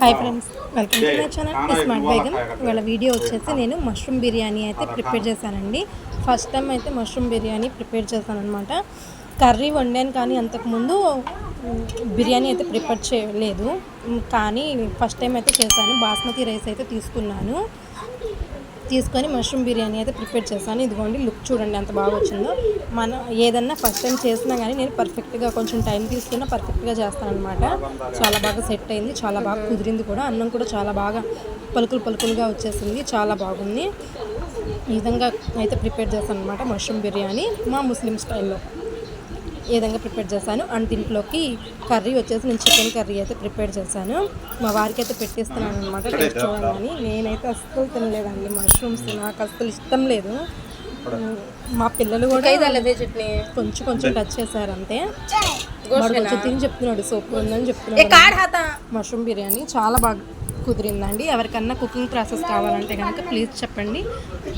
Hi friends welcome to my channel smart Begum ఇవాళ video వచ్చేసి నేను మష్రూమ్ బిర్యానీ అయితే ప్రిపేర్ చేశానండి. ఫస్ట్ టైం అయితే మష్రూమ్ బిర్యానీ ప్రిపేర్ చేశాను అనమాట కర్రీ వండాను కానీ అంతకుముందు బిర్యానీ అయితే ప్రిపేర్ చేయలేదు. కానీ ఫస్ట్ టైం అయితే చేశాను. బాస్మతి రైస్ అయితే తీసుకున్నాను. తీసుకొని మష్రూమ్ బిర్యానీ అయితే ప్రిపేర్ చేశాను. ఇదిగోండి లుక్ చూడండి ఎంత బాగా వచ్చిందో. మనం ఏదన్నా ఫస్ట్ టైం చేసినా కానీ నేను పర్ఫెక్ట్గా కొంచెం టైం తీసుకున్నా పర్ఫెక్ట్గా చేస్తాను అనమాట చాలా బాగా సెట్ అయింది. చాలా బాగా కుదిరింది కూడా. అన్నం కూడా చాలా బాగా పలుకులు పలుకులుగా వచ్చేసింది. చాలా బాగుంది. ఈ విధంగా అయితే ప్రిపేర్ చేస్తాను అనమాట మష్రూమ్ బిర్యానీ మా ముస్లిం స్టైల్లో. ఈ విధంగా ప్రిపేర్ చేశాను? అండ్ దీంట్లోకి కర్రీ వచ్చేసి నేను చికెన్ కర్రీ అయితే ప్రిపేర్ చేశాను. మా వారికి అయితే పెట్టిస్తున్నాను అనమాట టేస్ట్ చూడాలని నేనైతే అస్సలు తినలేదండి మష్రూమ్స్ నాకు అస్సలు ఇష్టం లేదు. మా పిల్లలు కూడా చట్నీ. కొంచెం కొంచెం టచ్ చేశారు అంతే. వాడు కొంచెం తిని చెప్తున్నాడు సూపర్ ఉందని చెప్తున్నాడు. మష్రూమ్ బిర్యానీ చాలా బాగా కుదిరిందండి. ఎవరికన్నా కుకింగ్ ప్రాసెస్ కావాలంటే కనుక ప్లీజ్ చెప్పండి.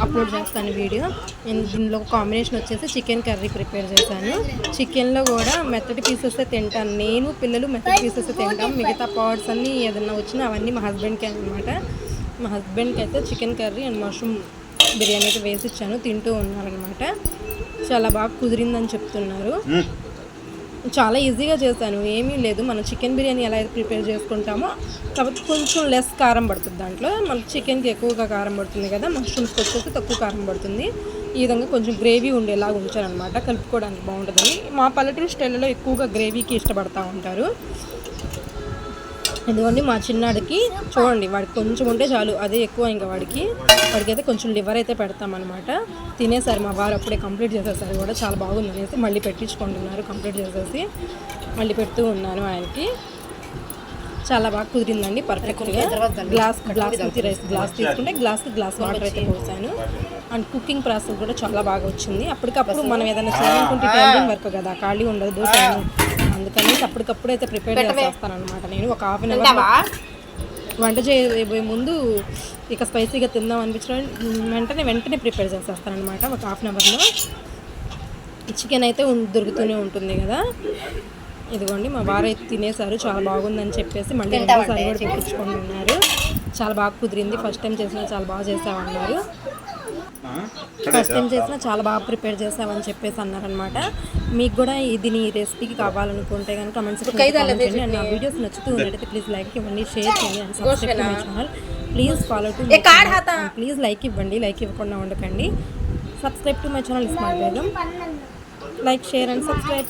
అప్లోడ్ చేస్తాను వీడియో. నేను దీనిలో కాంబినేషన్ వచ్చేసి చికెన్ కర్రీ ప్రిపేర్ చేశాను. చికెన్లో కూడా మెత్తటి పీసెస్ తింటాను. నేను పిల్లలు మెత్తటి పీసెస్ తింటాం. మిగతా పార్ట్స్ అన్నీ ఏదన్నా వచ్చినా అవన్నీ మా హస్బెండ్కి అనమాట మా హస్బెండ్కి అయితే chicken curry and mushroom biryani అయితే వేసి ఇచ్చాను. తింటూ ఉన్నారనమాట చాలా బాగా కుదిరిందని చెప్తున్నారు. చాలా ఈజీగా చేశాను. ఏమీ లేదు. మనం చికెన్ బిర్యానీ ఎలా అయితే ప్రిపేర్ చేసుకుంటామో కాకపోతే కొంచెం లెస్ కారం పడుతుంది దాంట్లో. మన చికెన్కి ఎక్కువగా కారం పడుతుంది కదా మష్రూమ్స్కి వచ్చేసి తక్కువ కారం పడుతుంది. ఈ విధంగా కొంచెం గ్రేవీ ఉండేలాగా ఉంచారనమాట కలుపుకోవడానికి బాగుంటుందని. మా పల్లెటూరు స్టైల్లో ఎక్కువగా గ్రేవీకి ఇష్టపడతా ఉంటారు. ఎందుకంటే మా చిన్నాడికి చూడండి వాడికి కొంచెం ఉంటే చాలు అదే ఎక్కువ ఇంకా వాడికి. వాడికి అయితే కొంచెం లివర్ అయితే పెడతామన్నమాట తినేసారు మా వారు అప్పుడే కంప్లీట్ చేసేసారు కూడా చాలా బాగుంది అనేసి మళ్ళీ పెట్టించుకుంటున్నారు కంప్లీట్ చేసేసి మళ్ళీ పెడుతూ ఉన్నాను ఆయనకి. చాలా బాగా కుదిరిందండి పర్ఫెక్ట్గా గ్లాస్ గ్లాస్ రైస్ గ్లాస్ తీసుకుంటే గ్లాస్ గ్లాస్ వాటర్ అయితే పోసాను. అండ్ కుకింగ్ ప్రాసెస్ కూడా చాలా బాగా వచ్చింది. అప్పటికప్పుడు మనం ఏదైనా చేయాలనుకుంటే టైమింగ్ వర్క్ కదా ఖాళీ ఉండదు టైం అందుకని అప్పటికప్పుడు అయితే ప్రిపేర్ చేసేస్తాను అనమాట నేను ఒక హాఫ్ అన్ అవర్ వంట చేయబోయే ముందు ఇక స్పైసీగా తిందాం అనిపించడం వెంటనే వెంటనే ప్రిపేర్ చేసేస్తాను అనమాట ఒక హాఫ్ అన్ అవర్లో. చికెన్ అయితే దొరుకుతూనే ఉంటుంది కదా. ఇదిగోండి మా వారు అయితే తినేసారు చాలా బాగుందని చెప్పేసి మళ్ళీ రెండోసారి కూడా తెప్పించుకుంటున్నారు చాలా బాగా కుదిరింది. ఫస్ట్ టైం చేసినా చాలా బాగా చేసామన్నారు. ఫస్ట్ టైం చేసినా చాలా బాగా ప్రిపేర్ చేసామని చెప్పేసి అన్నారనమాట మీకు కూడా ఇది నీ రెసిపీకి కావాలనుకుంటే కనుక కమెంట్స్ అండ్ నా వీడియోస్ నచ్చుతూ ఉన్నట్టయితే ప్లీజ్ లైక్ ఇవ్వండి షేర్ చేయండి and subscribe my channel please follow to please like ఇవ్వండి లైక్ ఇవ్వకుండా ఉండకండి. Subscribe to my channel smart Begum like share and subscribe